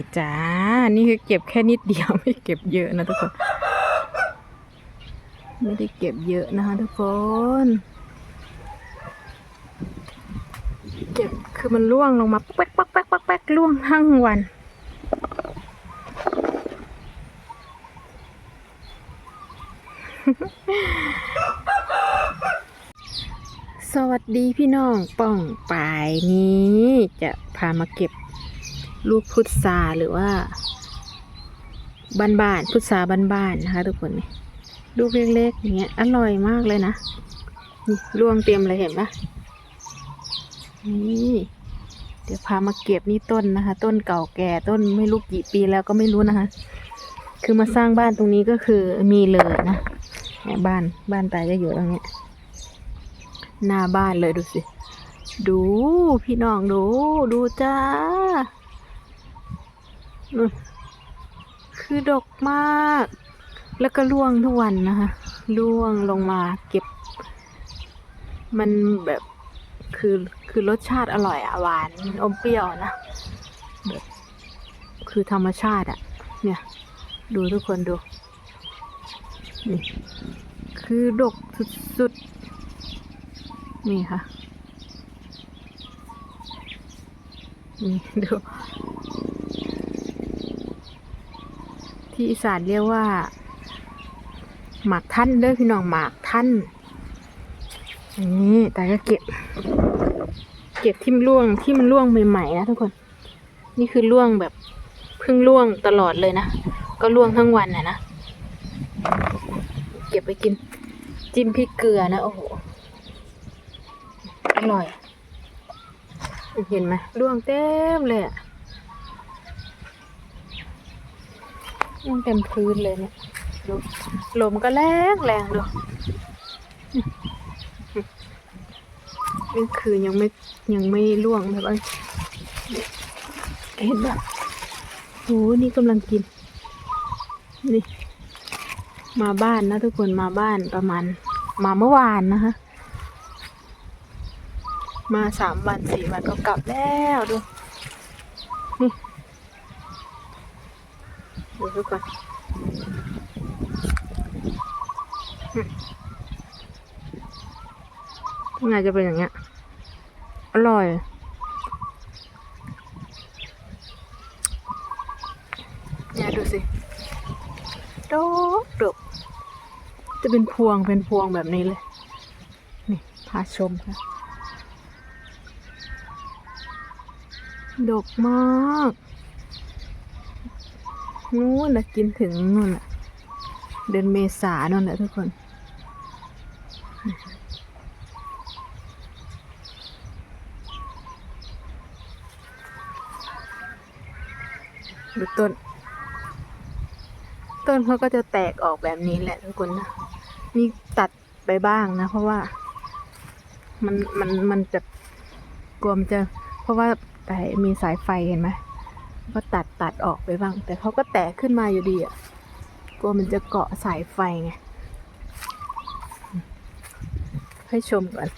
่จ้า นี่คือเก็บแค่นิดเดียวไม่เก็บเยอะนะทุกคน ไม่ได้เก็บเยอะนะคะทุกคน เก็บคือมันร่วงลงมาแป๊กแป๊กแป๊กแป๊กแป๊กร่วงทั้งวันสวัสดีพี่น้องป้องปายนี้ จะพามาเก็บ ลูกพุทราหรือว่าบ้านพุทราบ้านๆนะคะ ทุกคนนี่ลูกเล็กๆอย่างเงี้ยอร่อยมากเลยนะนี่ร่วงเต็มเลยเห็นปะนี่เดี๋ยวพามาเก็บนี่ต้นนะคะ ต้นเก่าแก่ต้นไม่รู้กี่ปีแล้วก็ไม่รู้นะคะ คือมาสร้างบ้านตรงนี้ก็คือมีเลยนะเนี่ยบ้านบ้านตายจะอยู่ตรงเนี้ยหน้าบ้านเลยดูสิ ดูพี่น้องดูดูจ้า คือดกมาก แล้วก็ร่วงทุกวันนะคะร่วงลงมาเก็บ มันแบบคือคือรสชาติอร่อยอะหวานอมเปรี้ยวนะแบบคือธรรมชาติอะเนี่ย ดูทุกคนดูนี่คือดกสุดๆ นี่ค่ะ นี่ดู ที่อีสานเรียกว่า หมากท่านเด้อพี่น้องหมากท่านนี่แต่ก็เก็บ เก็บที่มันร่วงที่มันร่วงใหม่ๆนะทุกคน นี่คือร่วงแบบเพิ่งร่วงตลอดเลยนะ ก็ร่วงทั้งวันน่ะนะ เก็บไปกิน จิ้มพริกเกลือนะ โอ้โห อร่อย เห็นไหมร่วงเต็มเลยอะ ร่วงเต็มพื้นเลยเนี่ยดูลมก็แรงแรงดูนี่คือยังไม่ยังไม่ร่วงแบบเห็นแบบโหนี่กำลังกิน นี่ มาบ้านนะทุกคนมาบ้านประมาณ มาเมื่อวานนะคะมาสามวันสี่วันก็กลับแล้วดูนี่ ดูทุกคนอืมข้างในจะเป็นอย่างเงี้ย อร่อย เนี่ยดูสิดกดกจะเป็นพวงเป็นพวงแบบนี้เลย นี่พาชมค่ะ ดกมาก นู้นนะกินถึงนู่นนะเดือนเมษาน่นแหละทุกคน ดูต้น ต้นเขาก็จะแตกออกแบบนี้แหละทุกคนนะนี่ตัดไปบ้างนะ เพราะว่า มันมันมันจะกลัวมันจะ เพราะว่าแต่มีสายไฟเห็นไหม ก็ตัดตัดออกไปบ้าง แต่เขาก็แตกขึ้นมาอยู่ดีอะกลัวมันจะเกาะสายไฟไง ให้ชมก่อน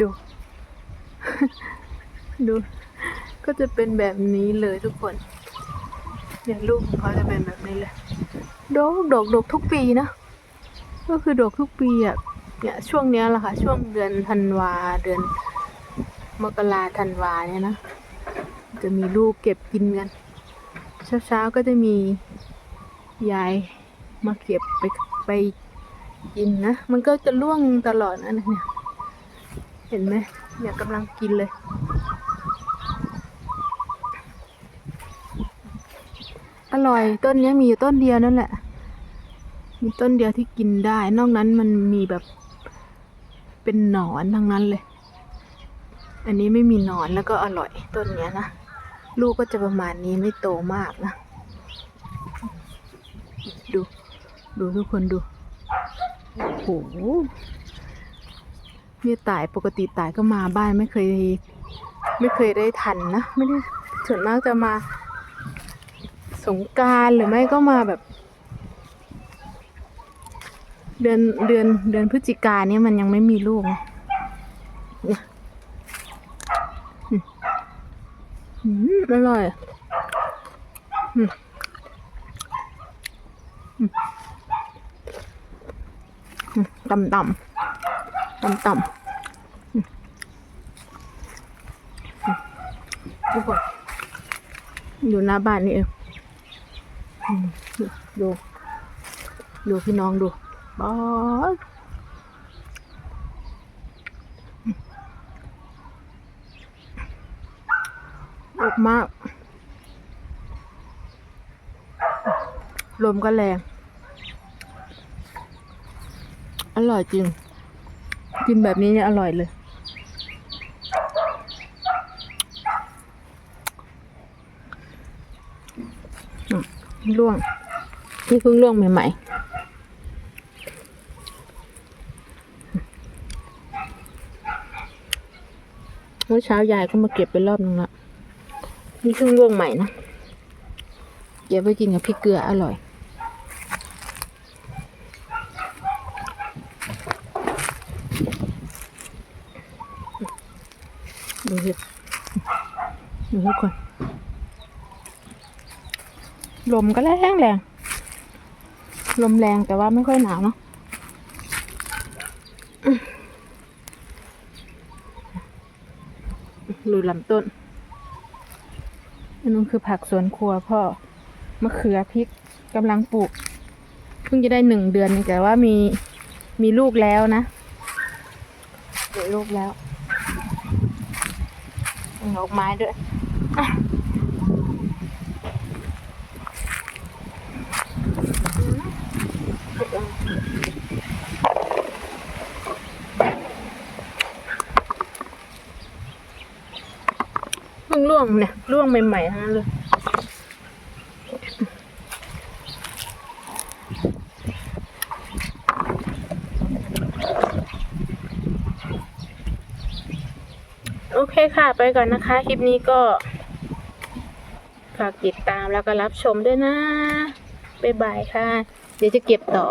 ดู ดู ก็จะเป็นแบบนี้เลยทุกคนเนี่ยลูกของเขาจะเป็นแบบนี้เลยดกดกดกทุกปีนะก็คือดกทุกปีอะเนี่ยช่วงเนี้ยแหละค่ะ ช่วงเดือนธันวาเดือนมกราธันวาเนี่ยนะ จะมีลูกเก็บกินกัน เช้าๆก็จะมียายมาเก็บไปไปกินนะ มันก็จะร่วงตลอดนะเนี่ย เห็นไหมเนี่ยกำลังกินเลยอร่อยต้นนี้มีอยู่ต้นเดียวนั่นแหละ มีต้นเดียวที่กินได้ นอกนั้นมันมีแบบเป็นหนอนทั้งนั้นเลย อันนี้ไม่มีหนอนแล้วก็อร่อยต้นนี้นะ ลูกก็จะประมาณนี้ไม่โตมากนะ ดู ดูทุกคนดู โอ้โหเนี่ยตายปกติตายก็มาบ้านไม่เคย ไม่เคยได้ทันนะ ไม่ได้ส่วนมากจะมาสงการหรือไม่ก็มาแบบ เดือนเดือนเดือนพฤศจิกาเนี่ยมันยังไม่มีลูก อืมอร่อยอืมอืมต่ำต่ำต่ำต่ำอืมอืมทุกคนอยู่หน้าบ้านนี่เองดู ดูพี่น้องดูบอส อบมาก ลมก็แรง อร่อยจริง กินแบบนี้เนี่ยอร่อยเลย ล่วงนี่เพิ่งล่วงใหม่ๆเมื่อเช้ายายก็มาเก็บไปรอบนึงละ นี่เพิ่งล่วงใหม่นะเก็บไว้กินกับพริกเกลืออร่อยดูสิดูทุกคนลมก็แรงแรงลมแรงแต่ว่าไม่ค่อยหนาวเนาะลุยลำต้น อันนู้นคือผักสวนครัวพ่อมะเขือพริกกำลังปลูก เพิ่งจะได้หนึ่งเดือนแต่ว่ามีมีลูกแล้วนะมีลูกแล้วงอกไม้ด้วยอะ พิ่งร่วงเนี่ยร่วงใหม่ๆทั้งนั้นเลยโอเคค่ะ ไปก่อนนะคะ คลิปนี้ก็ ฝากติดตามแล้วก็รับชมด้วยนะ บ๊ายบายค่ะ เดี๋ยวจะเก็บต่อ